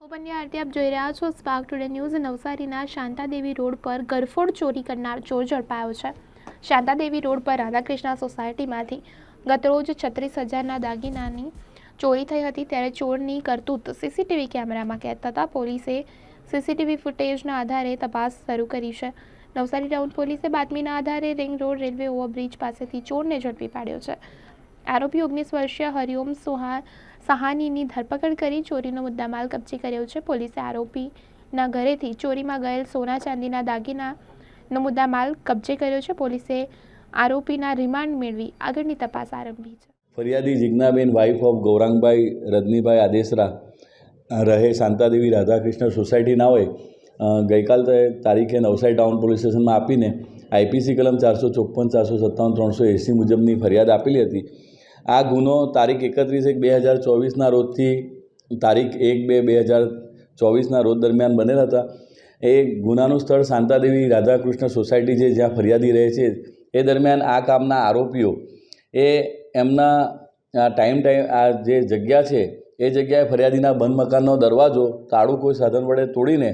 હું પંડ્યા આરતી, આપ જોઈ રહ્યા છો સ્પાર્ક ટુડે ન્યૂઝ નવસારીના શાંતાદેવી રોડ પર ગરફોડ ચોરી કરનાર ચોર ઝડપાયો છે. શાંતાદેવી રોડ પર રાધાકૃષ્ણ સોસાયટીમાંથી ગતરોજ છત્રીસ હજારના દાગીનાની ચોરી થઈ હતી ત્યારે ચોરની કરતૂત સીસીટીવી કેમેરામાં કેદ થતાં પોલીસે સીસીટીવી ફૂટેજના આધારે તપાસ શરૂ કરી છે. નવસારી ટાઉન પોલીસે બાતમીના આધારે રિંગ રોડ રેલવે ઓવરબ્રિજ પાસેથી ચોરને ઝડપી પાડ્યો છે. આરોપી ઓગણીસ વર્ષીય હરિઓમ સુહા સહાનીની ધરપકડ કરી ચોરીનો મુદ્દામાલ કબજે કર્યો છે. પોલીસે આરોપીના ઘરેથી ચોરીમાં ગયેલ સોના ચાંદીના દાગીનાનો મુદ્દામાલ કબજે કર્યો છે. પોલીસે આરોપીના રિમાન્ડ મેળવી આગળની તપાસ આરંભી છે. ફરિયાદી જિજ્ઞાબેન વાઇફ ઓફ ગૌરાંગભાઈ રજનીભાઈ આદેસરા, રહે શાંતાદેવી રાધાકૃષ્ણ સોસાયટીના હોય ગઈકાલ તારીખે નવસારી ટાઉન પોલીસ સ્ટેશનમાં આપીને આઈપીસી કલમ ચારસો ચોપન, ચારસો સત્તાવન, ત્રણસો એંસી મુજબની ફરિયાદ આપેલી હતી. આ ગુનો તારીખ એકત્રીસ એક બે હજાર ચોવીસના રોજથી તારીખ એક બે બે હજાર ચોવીસના રોજ દરમિયાન બનેલ હતા. એ ગુનાનું સ્થળ શાંતાદેવી રાધાકૃષ્ણ સોસાયટી છે, જ્યાં ફરિયાદી રહે છે. એ દરમિયાન આ કામના આરોપીઓ એ એમના ટાઈમ ટાઈમ આ જે જગ્યા છે, એ જગ્યાએ ફરિયાદીના બંધ મકાનનો દરવાજો તાળું કોઈ સાધન વડે તોડીને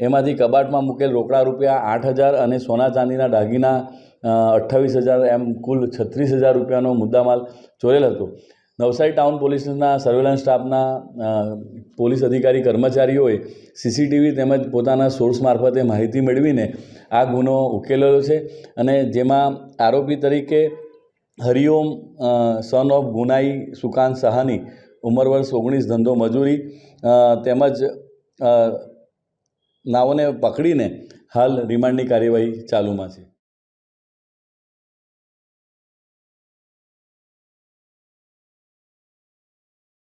એમાંથી કબાટમાં મૂકેલ રોકડા રૂપિયા આઠ હજાર અને સોના ચાંદીના દાગીના અઠ્ઠાવીસ હજાર એમ કુલ છત્રીસ હજાર રૂપિયાનો મુદ્દામાલ ચોરેલ હતો. નવસારી ટાઉન પોલીસના સર્વેલન્સ સ્ટાફના પોલીસ અધિકારી કર્મચારીઓએ સીસીટીવી તેમજ પોતાના સોર્સ મારફતે માહિતી મેળવીને આ ગુનો ઉકેલેલો છે અને જેમાં આરોપી તરીકે હરિઓમ સન ઓફ ગુનાઈ સુકાંત સહાની, ઉંમર વર્ષ ઓગણીસ, ધંધો મજૂરી તેમજ નાઓને પકડીને હાલ રિમાન્ડની કાર્યવાહી ચાલુમાં છે.